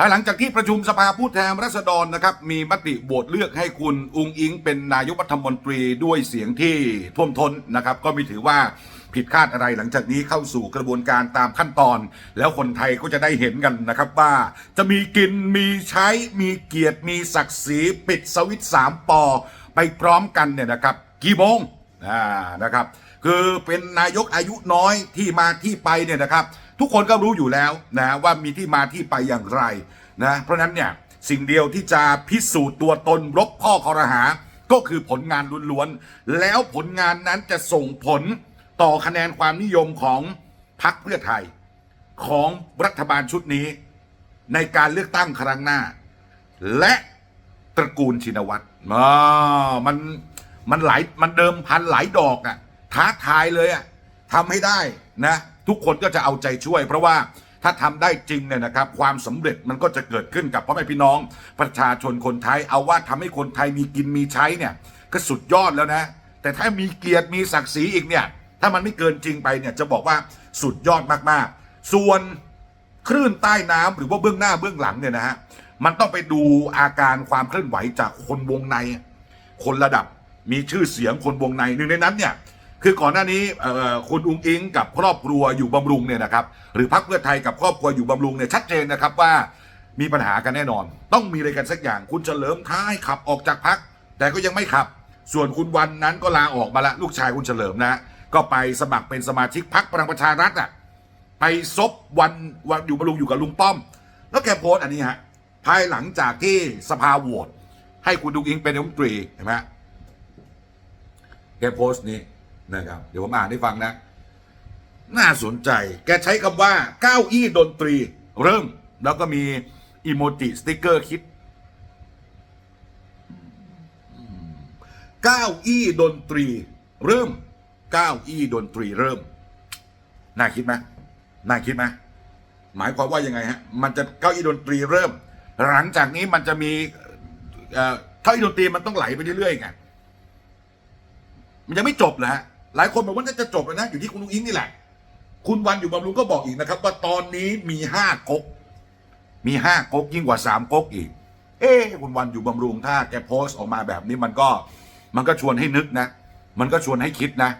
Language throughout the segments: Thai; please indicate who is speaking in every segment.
Speaker 1: ภายหลังจากที่ประชุมสภาผู้แทนราษฎรนะครับ มีมติโหวตเลือกให้คุณอุงอิง เป็นนายกรัฐมนตรีด้วยเสียงที่ท่วมท้นนะครับ ก็ไม่ถือว่าผิดคาดอะไรหลังจากนี้เข้าสู่กระบวนการตามขั้นตอน แล้วคนไทยก็จะได้เห็นกันนะครับว่า จะมีกินมีใช้มีเกียรติมีศักดิ์ศรีปิดสวิตสามปอไปพร้อมกันเนี่ยนะครับ กี่โมงอ่านะครับ คือเป็นนายกอายุน้อยที่มาที่ไปเนี่ยนะครับ ทุกคนก็รู้อยู่แล้วนะว่ามีที่มาที่ไปอย่างไรนะเพราะนั้นเนี่ยสิ่งเดียวที่จะพิสูจน์ตัวตนรบข้อคอรหา ก็คือผลงานล้วนๆแล้วผลงานนั้นจะส่งผลต่อคะแนนความนิยมของพรรคเพื่อไทย ของรัฐบาลชุดนี้ ในการเลือกตั้งครั้งหน้า และตระกูลชินวัตรอ่ามันมันหลายมันเดิมพันหลายดอกอะท้าทายเลยอะทำให้ได้นะ ทุกคนก็จะเอาใจช่วย เพราะว่าถ้าทำได้จริงเนี่ยนะครับความสำเร็จมันก็จะเกิดขึ้นกับพ่อแม่พี่น้อง ประชาชนคนไทยเอาว่าทำให้คนไทยมีกินมีใช้เนี่ยก็สุดยอดแล้วนะ แต่ถ้ามีเกียรติมีศักดิ์ศรีอีกเนี่ยถ้ามันไม่เกินจริงไปเนี่ยจะบอกว่าสุดยอดมากๆ ส่วนคลื่นใต้น้ำหรือว่าเบื้องหน้าเบื้องหลังเนี่ยนะฮะมันต้องไปดูอาการความเคลื่อนไหวจากคนวงใน คนระดับมีชื่อเสียงคนวงในหนึ่งในนั้นเนี่ย คือก่อนหน้านี้คุณอุงอิงกับครอบครัวอยู่บำรุงเนี่ยนะครับหรือพรรคเพื่อไทยกับครอบครัวอยู่บำรุงเนี่ยชัดเจนนะครับว่ามีปัญหากันแน่นอน ต้องมีอะไรกันสักอย่างคุณเฉลิมท้ายขับออกจากพรรคแต่ก็ยังไม่ขับ ส่วนคุณวันนั้นก็ลาออกมาละลูกชายคุณเฉลิมนะก็ไปสมัครเป็นสมาชิกพรรคพลังประชารัฐอะไปซบวันวันอยู่บำรุงอยู่กับลุงป้อม แล้วแกโพสต์อันนี้ฮะภายหลังจากที่สภาโหวตให้คุณดุงอิงเป็นนายกรัฐมนตรีเห็นไหมฮะแกโพสต์นี้ นะครับ เดี๋ยวผมอ่านให้ฟังนะ น่าสนใจแกใช้คำว่าเก้าอี้ดนตรี เริ่ม แล้วก็มีอีโมจิสติกเกอร์คิดเก้าอี้ดนตรี เริ่มเก้าอี้ดนตรีเริ่ม น่าคิดไหมน่าคิดไหมหมายความว่ายังไงฮะ มันจะเก้าอี้ดนตรีเริ่ม หลังจากนี้มันจะมีเอ่อเก้าอี้ดนตรีมันต้องไหลไปเรื่อยๆไงมันยังไม่จบนะฮะ หลายคนบอกว่าน่าจะจบแล้วนะอยู่ที่คุณลุงอิงนี่แหละ คุณวันอยู่บำรุงก็บอกอีกนะครับ ว่าตอนนี้มีห้าก๊กมีห้าก๊กยิ่งกว่าสามก๊กอีก เอ๊คุณวันอยู่บำรุงถ้าแกโพสต์ออกมาแบบนี้มันก็มันก็ชวนให้นึกนะ มันก็ชวนให้คิดนะ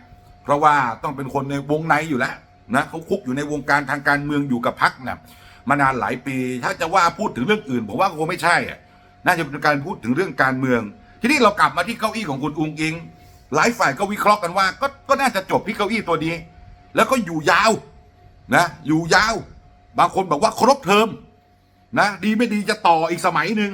Speaker 1: เพราะว่าต้องเป็นคนในวงในอยู่แล้วนะเขาคุกอยู่ในวงการทางการเมืองอยู่กับพักนะมานานหลายปี ถ้าจะว่าพูดถึงเรื่องอื่น ผมว่าคงไม่ใช่น่าจะเป็นการพูดถึงเรื่องการเมือง ทีนี้เรากลับมาที่เก้าอี้ของคุณอุงอิง หลายฝ่ายก็วิเคราะห์กันว่า ก็ก็น่าจะจบที่เก้าอี้ตัวนี้ แล้วก็อยู่ยาวนะอยู่ยาว บางคนบอกว่าครบเทอมนะดีไม่ดีจะต่ออีกสมัยหนึ่ง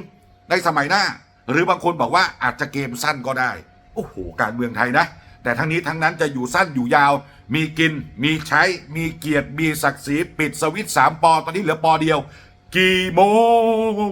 Speaker 1: ในสมัยหน้า หรือบางคนบอกว่าอาจจะเกมสั้นก็ได้ โอ้โห การเมืองไทยนะ แต่ทั้งนี้ทั้งนั้นจะอยู่สั้นอยู่ยาว มีกิน มีใช้ มีเกียรติ มีศักดิ์ศรี ปิดสวิตช์สามปอตอนนี้เหลือปอเดียว กี่โมง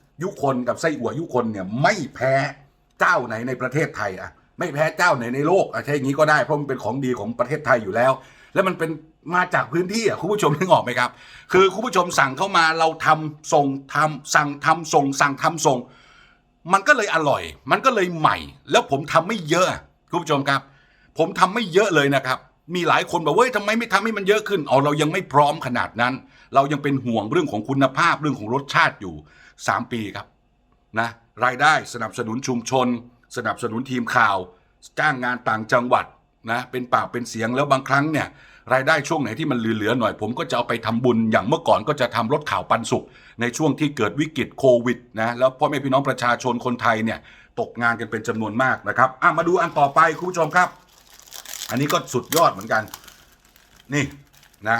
Speaker 1: ยุคนกับไส้อั่วยุคนเนี่ยไม่แพ้เจ้าไหนในประเทศไทยอะไม่แพ้เจ้าไหนในโลกอะใช่อย่างนี้ก็ได้เพราะมันเป็นของดีของประเทศไทยอยู่แล้ว แล้วมันเป็นมาจากพื้นที่อะคุณผู้ชมนึกออกไหมครับ คือคุณผู้ชมสั่งเข้ามาเราทำส่งทำสั่งทำส่ง สั่งทำส่ง มันก็เลยอร่อย มันก็เลยใหม่ แล้วผมทำไม่เยอะคุณผู้ชมครับ ผมทำไม่เยอะเลยนะครับ มีหลายคนบอกเว้ยทำไมไม่ทำให้มันเยอะขึ้นอ๋อเรายังไม่พร้อมขนาดนั้น เรายังเป็นห่วงเรื่องของคุณภาพเรื่องของรสชาติอยู่ 3 ปีครับนะรายได้สนับสนุนชุมชน สนับสนุนทีมข่าว จ้างงานต่างจังหวัดนะเป็นปากเป็นเสียงแล้วบางครั้งเนี่ยรายได้ช่วงไหนที่มันเหลือๆหน่อย ผมก็จะเอาไปทำบุญอย่างเมื่อก่อนก็จะทำรถข่าวปันสุข ในช่วงที่เกิดวิกฤตโควิดนะแล้วพ่อแม่พี่น้องประชาชนคนไทยเนี่ยตกงานกันเป็นจำนวนมากนะครับอะมาดูอันต่อไปคุณผู้ชมครับ อันนี้ก็สุดยอดเหมือนกัน นี่นะ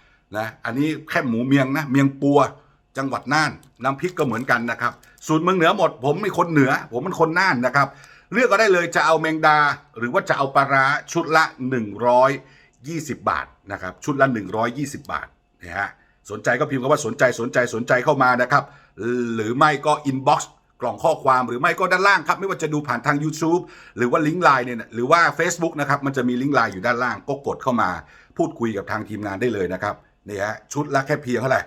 Speaker 1: นะอันนี้แค่หมูเมียงนะเมียงปัวจังหวัดน่านน้ำพริกก็เหมือนกันนะครับสูตรเมืองเหนือหมด ผมเป็นคนเหนือ ผมเป็นคนน่านนะครับ เลือกก็ได้เลยจะเอาแมงดา หรือว่าจะเอาปลาร้าชุดละ 120 บาทนะครับชุดละ 120 บาทนะฮะสนใจก็พิมพ์คำว่าสนใจสนใจสนใจเข้ามานะครับหรือไม่ก็อินบ็อกซ์กล่องข้อความหรือไม่ก็ด้านล่างครับ ไม่ว่าจะดูผ่านทาง YouTube หรือว่าลิงก์ไลน์เนี่ยหรือว่า Facebook นะครับมันจะมีลิงก์ไลน์อยู่ด้านล่างก็กดเข้ามา พูดคุยกับทางทีมงานได้เลยนะครับ นี่ฮะชุดละแค่เพียงเท่าไหร่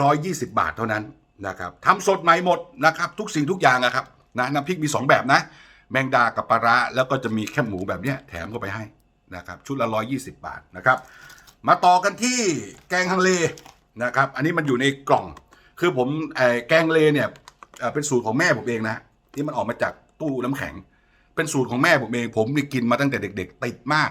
Speaker 1: ร้อยยี่สิบบาทเท่านั้นนะครับทำสดใหม่หมดนะครับทุกสิ่งทุกอย่างนะครับนะน้ำพริกมี 2 แบบนะ แมงดากับปลาร้าแล้วก็จะมีแค่หมูแบบเนี้ยแถมเข้าไปให้นะครับชุดละร้อยยี่สิบาทนะครับมาต่อกันที่แกงฮังเลนะครับอันนี้มันอยู่ในกล่อง คือผมแกงเลเนี่ยเป็นสูตรของแม่ผมเองนะที่มันออกมาจากตู้น้ำแข็ง เป็นสูตรของแม่ผมเองผมนี่กินมาตั้งแต่เด็ก ๆ ติดมาก